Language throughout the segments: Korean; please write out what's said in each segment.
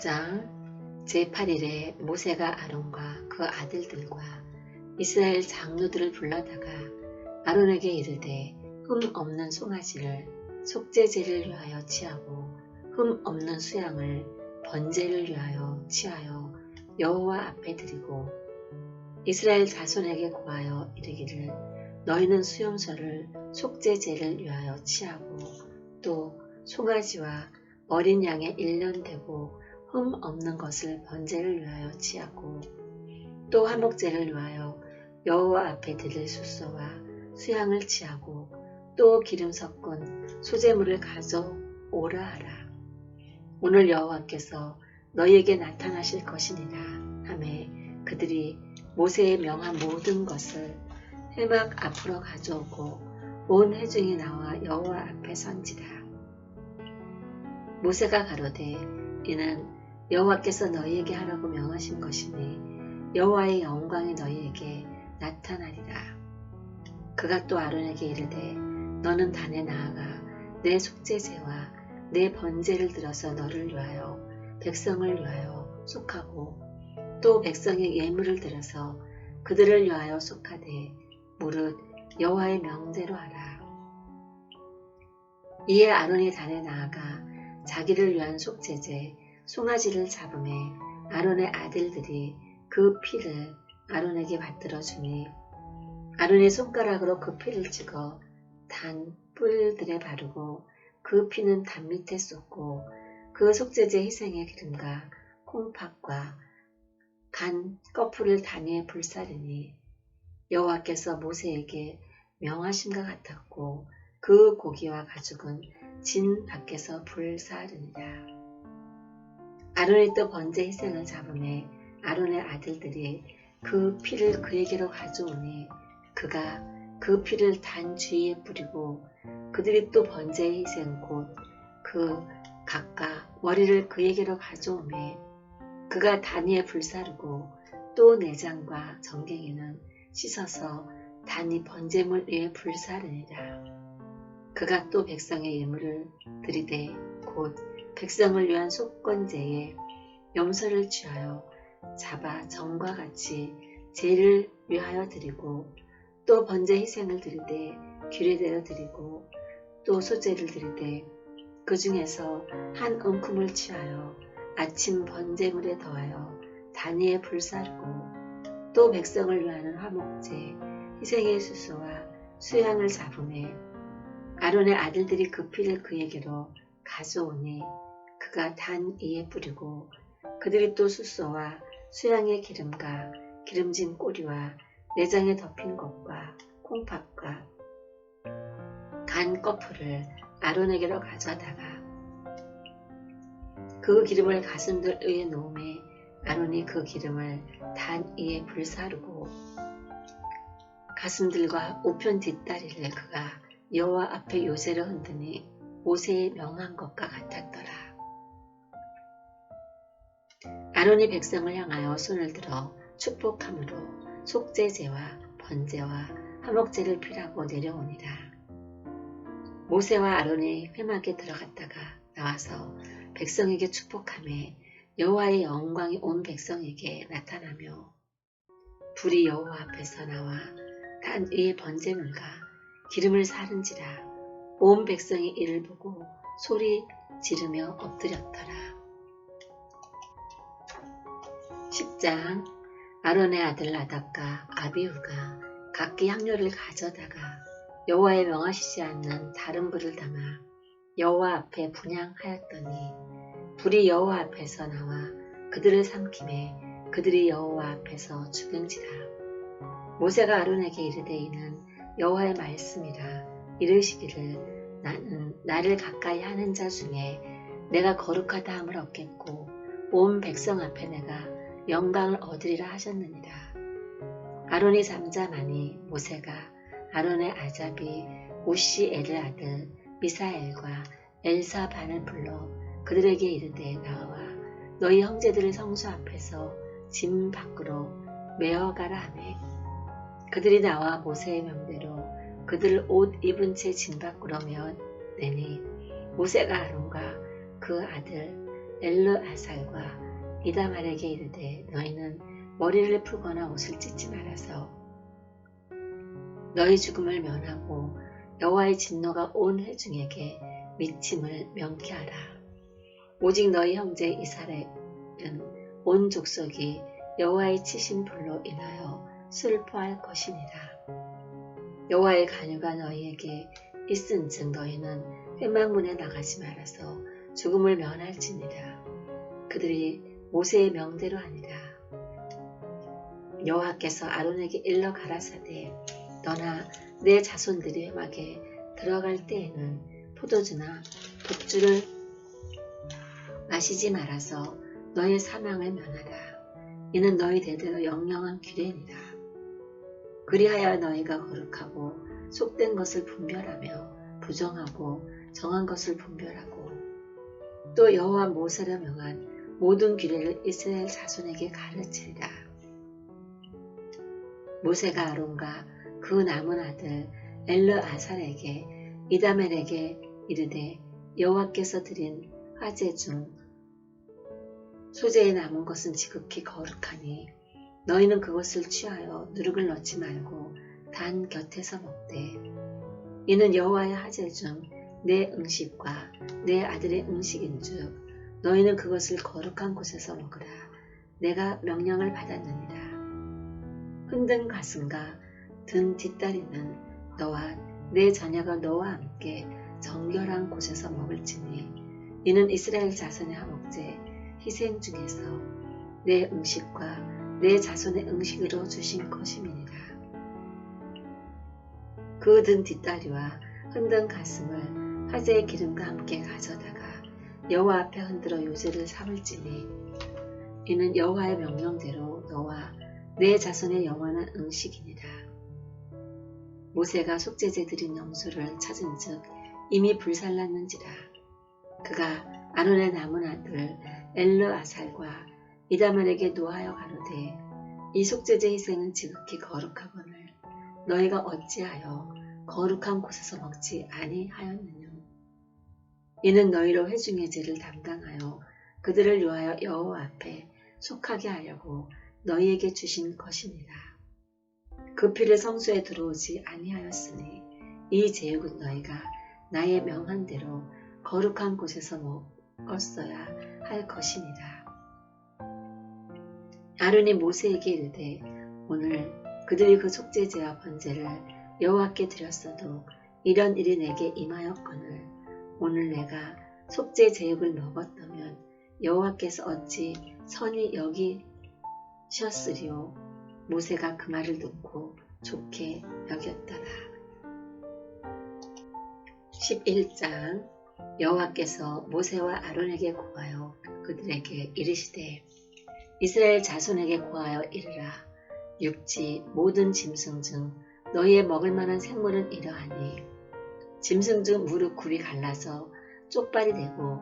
10장 제8일에 모세가 아론과 그 아들들과 이스라엘 장로들을 불러다가 아론에게 이르되 흠 없는 송아지를 속죄제를 위하여 취하고 흠 없는 수양을 번제를 위하여 취하여 여호와 앞에 드리고 이스라엘 자손에게 고하여 이르기를 너희는 수염소를 속죄제를 위하여 취하고 또 송아지와 어린 양의 1년 되고 흠 없는 것을 번제를 위하여 취하고 또 화목제를 위하여 여호와 앞에 드릴 수소와 수양을 취하고 또 기름 섞은 소재물을 가져오라 하라. 오늘 여호와께서 너희에게 나타나실 것이니라 하매 그들이 모세의 명한 모든 것을 해막 앞으로 가져오고 온 회중이 나와 여호와 앞에 선지라. 모세가 가로되 이는 여호와께서 너희에게 하라고 명하신 것이니 여호와의 영광이 너희에게 나타나리라. 그가 또 아론에게 이르되 너는 단에 나아가 내 속죄제와 내 번제를 들어서 너를 위하여 백성을 위하여 속하고 또 백성의 예물을 들어서 그들을 위하여 속하되 무릇 여호와의 명대로 하라. 이에 아론이 단에 나아가 자기를 위한 속죄제 송아지를 잡음에 아론의 아들들이 그 피를 아론에게 받들어 주니 아론의 손가락으로 그 피를 찍어 단 뿔들에 바르고 그 피는 단 밑에 쏟고 그 속죄제 희생의 기름과 콩팥과 간 꺼풀을 단위에 불사르니 여호와께서 모세에게 명하심과 같았고 그 고기와 가죽은 진 밖에서 불사르니라. 아론이 또 번제 희생을 잡음에 아론의 아들들이 그 피를 그에게로 가져오니 그가 그 피를 단 주위에 뿌리고 그들이 또 번제 희생 곧 그 각각 머리를 그에게로 가져오매 그가 단위에 불사르고 또 내장과 정갱이는 씻어서 단위 번제물 위에 불사르니라. 그가 또 백성의 예물을 드리되 곧 백성을 위한 속건제에 염소를 취하여 잡아 정과 같이 제를 위하여 드리고 또 번제 희생을 드리되 규례대로 드리고 또 소제를 드리되 그 중에서 한 움큼을 취하여 아침 번제물에 더하여 단위에 불사르고 또 백성을 위하는 화목제 희생의 수수와 수양을 잡음에 아론의 아들들이 그 피를 그에게로 가져오니 그가 단 위에 뿌리고 그들이 또 수소와 수양의 기름과 기름진 꼬리와 내장에 덮인 것과 콩팥과 간 꺼풀을 아론에게로 가져다가 그 기름을 가슴들 위에 놓음에 아론이 그 기름을 단 위에 불사르고 가슴들과 우편 뒷다리를 그가 여호와 앞에 요새를 흔드니 모세의 명한 것과 같았더라. 아론이 백성을 향하여 손을 들어 축복함으로 속죄제와 번제와 화목제를 피라고 내려오니라. 모세와 아론이 회막에 들어갔다가 나와서 백성에게 축복함에 여호와의 영광이 온 백성에게 나타나며 불이 여호와 앞에서 나와 단 위의 번제물과 기름을 사른지라 온 백성이 이를 보고 소리 지르며 엎드렸더라. 10장 아론의 아들 나답과 아비후가 각기 향료를 가져다가 여호와의 명하시지 않는 다른 불을 담아 여호와 앞에 분양하였더니 불이 여호와 앞에서 나와 그들을 삼킴에 그들이 여호와 앞에서 죽은지라. 모세가 아론에게 이르되 이는 여호와의 말씀이라. 이르시기를 나는 나를 가까이 하는 자 중에 내가 거룩하다 함을 얻겠고 온 백성 앞에 내가 영광을 얻으리라 하셨느니라. 아론이 잠잠하니 모세가 아론의 아잡이 오시 엘의 아들 미사엘과 엘사반을 불러 그들에게 이르되 나와 너희 형제들의 성수 앞에서 짐 밖으로 메어가라 하매. 그들이 나와 모세의 명대로 그들 옷 입은 채 짐 밖으로 메어내니 모세가 아론과 그 아들 엘르 아살과 이다말에게 이르되 너희는 머리를 풀거나 옷을 찢지 말아서 너희 죽음을 면하고 여호와의 진노가 온 회중에게 미침을 명케하라. 오직 너희 형제 이스라엘은 온 족속이 여호와의 치신 불로 인하여 슬퍼할 것이니라. 여호와의 간유가 너희에게 있은즉 너희는 회막문에 나가지 말아서 죽음을 면할지니라. 그들이 모세의 명대로 하니라. 여호와께서 아론에게 일러 가라사대 너나 내 자손들이 회막에 들어갈 때에는 포도주나 독주를 마시지 말아서 너의 사망을 면하라. 이는 너희 대대로 영영한 규례니라. 그리하여 너희가 거룩하고 속된 것을 분별하며 부정하고 정한 것을 분별하고 또 여호와 모세를 명한 모든 규례를 이스라엘 자손에게 가르치리라. 모세가 아론과 그 남은 아들 엘르 아살에게 이다멜에게 이르되 여호와께서 드린 화제 중 소재에 남은 것은 지극히 거룩하니 너희는 그것을 취하여 누룩을 넣지 말고 단 곁에서 먹되 이는 여호와의 화제 중내 음식과 내 아들의 음식인 즉 너희는 그것을 거룩한 곳에서 먹으라 내가 명령을 받았느니라 흔든 가슴과 든 뒷다리는 너와 내 자녀가 너와 함께 정결한 곳에서 먹을지니 이는 이스라엘 자손의 화목제 희생 중에서 내 음식과 내 자손의 음식으로 주신 것임이니라. 그든 뒷다리와 흔든 가슴을 화제의 기름과 함께 가져다가 여호와 앞에 흔들어 요제를 삼을지니 이는 여호와의 명령대로 너와 내 자손의 영원한 음식이니라. 모세가 속죄제 드린 염소를 찾은즉 이미 불살랐는지라 그가 아론의 남은 아들 엘르 아살과 이다말에게 노하여 가로되 이 속죄제 희생은 지극히 거룩하거늘 너희가 어찌하여 거룩한 곳에서 먹지 아니하였느냐 이는 너희로 회중의 죄를 담당하여 그들을 위하여 여호와 앞에 속하게 하려고 너희에게 주신 것이니라 그 피를 성소에 들어오지 아니하였으니 이 제육은 너희가 나의 명한 대로 거룩한 곳에서 먹었어야 할 것이니라. 아론이 모세에게 이르되 오늘 그들이 그 속죄제와 번제를 여호와께 드렸어도 이런 일이 내게 임하였거늘 오늘 내가 속죄 제육을 먹었다면 여호와께서 어찌 선이 여기셨으리요 모세가 그 말을 듣고 좋게 여겼더라. 11장 여호와께서 모세와 아론에게 고하여 그들에게 이르시되 이스라엘 자손에게 고하여 이르라 육지 모든 짐승 중 너희의 먹을 만한 생물은 이러하니 짐승 중 무릎 굽이 갈라서 쪽발이 되고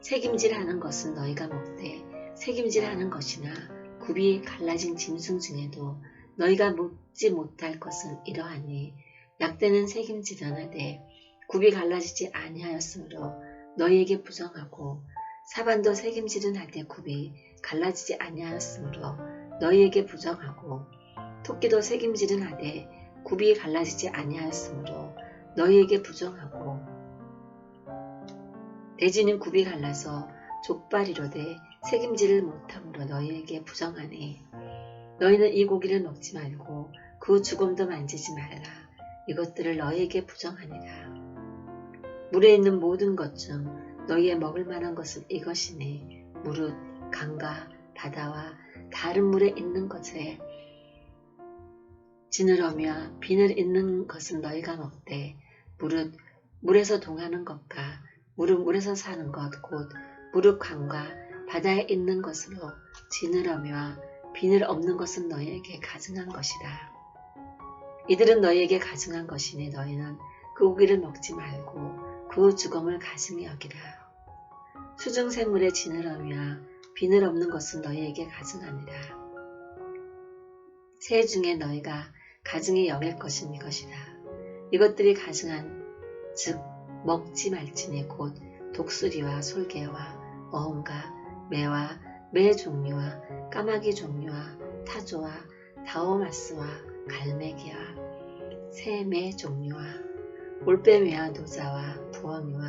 책임질하는 것은 너희가 먹되 책임질하는 것이나 굽이 갈라진 짐승 중에도 너희가 먹지 못할 것은 이러하니 약대는 책임지려나되 굽이 갈라지지 아니하였으므로 너희에게 부정하고 사반도 책임지는 하되 굽이 갈라지지 아니하였으므로 너희에게 부정하고 토끼도 책임지는 하되 굽이 갈라지지 아니하였으므로 너희에게 부정하고 돼지는 굽이 갈라서 족발이로되 책임지를 못함으로 너희에게 부정하니 너희는 이 고기를 먹지 말고 그 죽음도 만지지 말라. 이것들을 너희에게 부정하니라. 물에 있는 모든 것 중 너희의 먹을 만한 것은 이것이니 무릇 강과 바다와 다른 물에 있는 것에 지느러며 비늘 있는 것은 너희가 먹되 무릇 물에서 동하는 것과 무릇 물에서 사는 것 곧 무릇 강과 바다에 있는 것으로 지느러며 비늘 없는 것은 너희에게 가증한 것이다. 이들은 너희에게 가증한 것이니 너희는 그 고기를 먹지 말고 그 죽음을 가증히 여기라. 수중생물에 지느러며 비늘 없는 것은 너희에게 가증하니라. 새 중에 너희가 가증히 여길 것은 이것이다. 이것들이 가증한 즉 먹지 말지니 곧 독수리와 솔개와 어음과 매와 매 종류와 까마귀 종류와 타조와 다오마스와 갈매기와 새매 종류와 올빼미와 노자와 부엉이와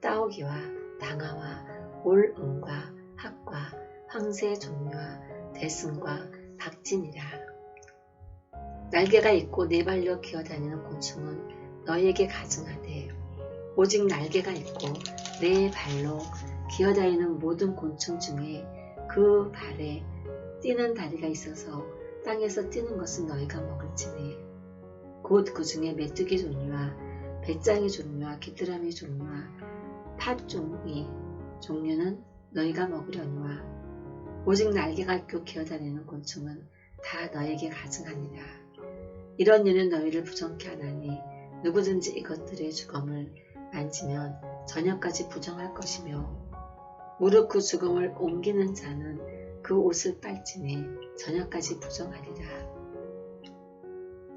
따오기와 당아와 올음과 학과 황새 종류와 대승과 박진이라 날개가 있고 네 발로 기어다니는 곤충은 너희에게 가증하되 오직 날개가 있고 네 발로 기어다니는 모든 곤충 중에 그 발에 뛰는 다리가 있어서 땅에서 뛰는 것은 너희가 먹을지니 곧 그 중에 메뚜기 종류와 배짱이 종류와 귀뚜라미 종류와 팥 종이 종류는 너희가 먹으려니와 오직 날개가 있고 기어다니는 곤충은 다 너에게 가증하니라. 이런 일은 너희를 부정케 하나니 누구든지 이것들의 죽음을 만지면 저녁까지 부정할 것이며 무릇 그 죽음을 옮기는 자는 그 옷을 빨지니 저녁까지 부정하리라.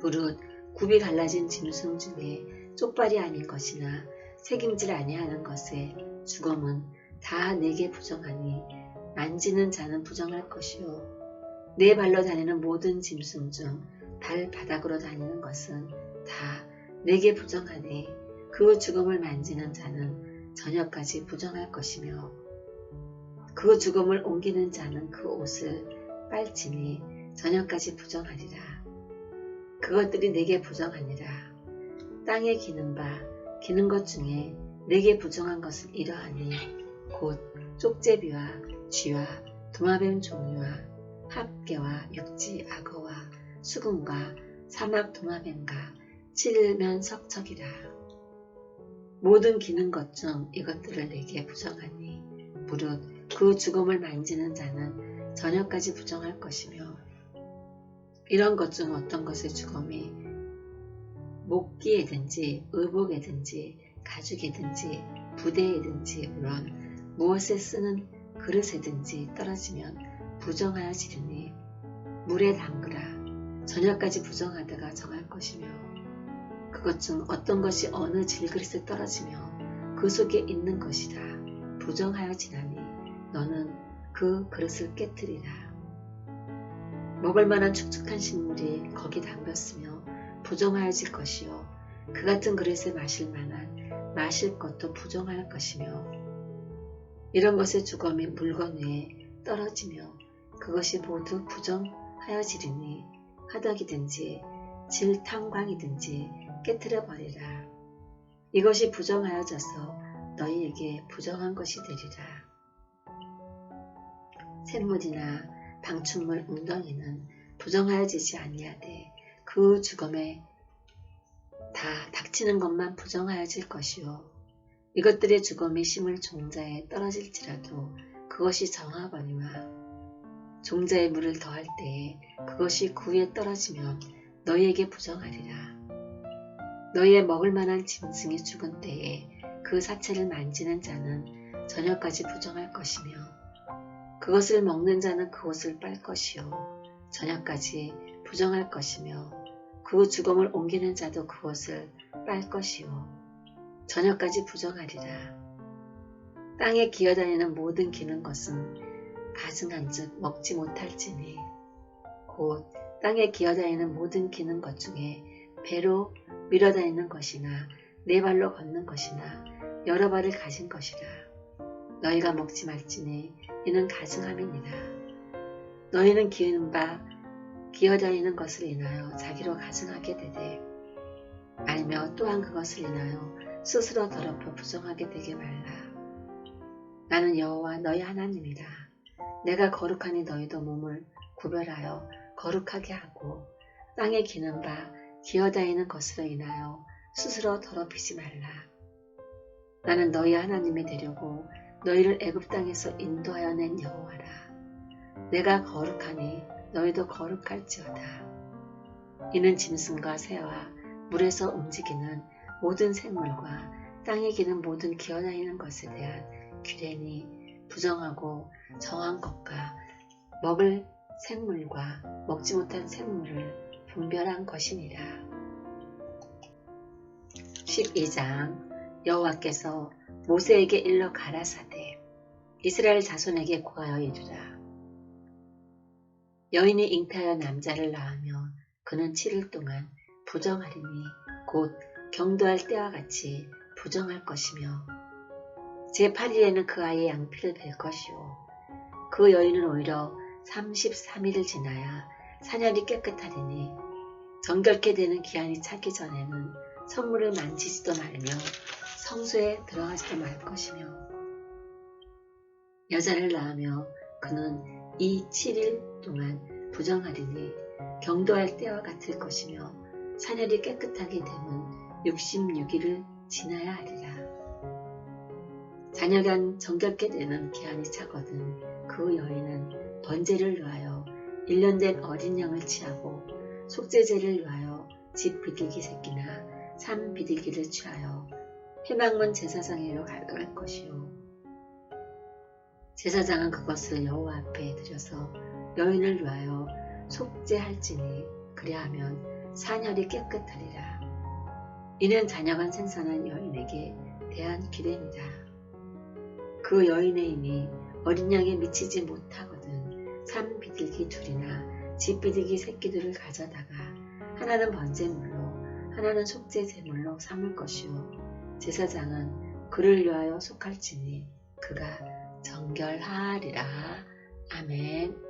무릇 굽이 갈라진 짐승 중에 쪽발이 아닌 것이나 책임질 아니하는 것에 죽음은 다 내게 부정하니 만지는 자는 부정할 것이요 내 발로 다니는 모든 짐승 중 발바닥으로 다니는 것은 다 내게 부정하니 그 죽음을 만지는 자는 저녁까지 부정할 것이며 그 죽음을 옮기는 자는 그 옷을 빨지니 저녁까지 부정하리라. 그것들이 내게 부정하니라. 땅에 기는 바 기는 것 중에 내게 부정한 것은 이러하니 곧 쪽제비와 쥐와 도마뱀 종류와 합개와 육지 악어와 수금과 사막 도마뱀과 칠면 석척이라. 모든 기는 것 중 이것들을 내게 부정하니 무릇 그 죽음을 만지는 자는 저녁까지 부정할 것이며 이런 것 중 어떤 것의 죽음이 목기에든지 의복에든지 가죽이든지 부대에든지 물론 무엇에 쓰는 그릇에든지 떨어지면 부정하여지르니 물에 담그라 저녁까지 부정하다가 정할 것이며 그것 중 어떤 것이 어느 질그릇에 떨어지며 그 속에 있는 것이다 부정하여 지나니 너는 그 그릇을 깨뜨리라. 먹을 만한 축축한 식물이 거기 담겼으며 부정하여질 것이요. 그 같은 그릇에 마실 만한 마실 것도 부정할 것이며 이런 것의 주검이 물건 위에 떨어지며 그것이 모두 부정하여지리니 화덕이든지 질탕광이든지 깨뜨려 버리라. 이것이 부정하여져서 너희에게 부정한 것이 되리라. 샘물이나 방충물 웅덩이는 부정하여지지 아니하되 그 죽음에 다 닥치는 것만 부정하여질 것이요 이것들의 죽음이 심을 종자에 떨어질지라도 그것이 정하거니와 종자의 물을 더할 때에 그것이 구에 떨어지면 너희에게 부정하리라. 너희의 먹을 만한 짐승이 죽은 때에 그 사체를 만지는 자는 저녁까지 부정할 것이며 그것을 먹는 자는 그것을 빨 것이요 저녁까지 부정할 것이며 그 죽음을 옮기는 자도 그것을 빨 것이요 저녁까지 부정하리라. 땅에 기어다니는 모든 기는 것은 가증한 즉 먹지 못할지니 곧 땅에 기어다니는 모든 기는 것 중에 배로 밀어다니는 것이나 네 발로 걷는 것이나 여러 발을 가진 것이라. 너희가 먹지 말지니 이는 가증함이니라. 너희는 기는 바 기어다니는 것을 인하여 자기로 가증하게 되되 알며 또한 그것을 인하여 스스로 더럽혀 부정하게 되게 말라. 나는 여호와 너희 하나님이다. 내가 거룩하니 너희도 몸을 구별하여 거룩하게 하고 땅에 기는 바 기어다니는 것으로 인하여 스스로 더럽히지 말라. 나는 너희 하나님이 되려고 너희를 애굽 땅에서 인도하여 낸 여호와라. 내가 거룩하니 너희도 거룩할지어다. 이는 짐승과 새와 물에서 움직이는 모든 생물과 땅에 기는 모든 기어다니는 것에 대한 규례니 부정하고 정한 것과 먹을 생물과 먹지 못한 생물을 분별한 것이니라. 12장 여호와께서 모세에게 일러 가라사대 이스라엘 자손에게 구하여 이르라. 여인이 잉타여 남자를 낳으며 그는 7일 동안 부정하리니 곧 경도할 때와 같이 부정할 것이며 제8일에는 그 아이의 양피를 뵐 것이요 그 여인은 오히려 33일을 지나야 사냥이 깨끗하리니 정결케 되는 기한이 차기 전에는 성물을 만지지도 말며 성소에 들어가지도 말 것이며 여자를 낳으며 그는 이 7일 동안 부정하리니 경도할 때와 같을 것이며 사녀이 깨끗하게 되면 66일을 지나야 하리라. 자녀간 정결케 되는 기한이 차거든 그 여인은 번제를 위하여 1년 된 어린 양을 취하고 속죄제를 위하여 집 비둘기 새끼나 산 비둘기를 취하여 해방문 제사장에로 가져갈 것이요. 제사장은 그것을 여호와 앞에 들여서 여인을 위하여 속죄할지니 그리하면 사녀리 깨끗하리라. 이는 자녀간 생산한 여인에게 대한 기대입니다. 그 여인의 힘이 어린 양에 미치지 못하거든 산 비둘기 둘이나 집 비둘기 새끼들을 가져다가 하나는 번제물로 하나는 속죄 제물로 삼을 것이요 제사장은 그를 위하여 속할지니 그가 정결하리라. 아멘.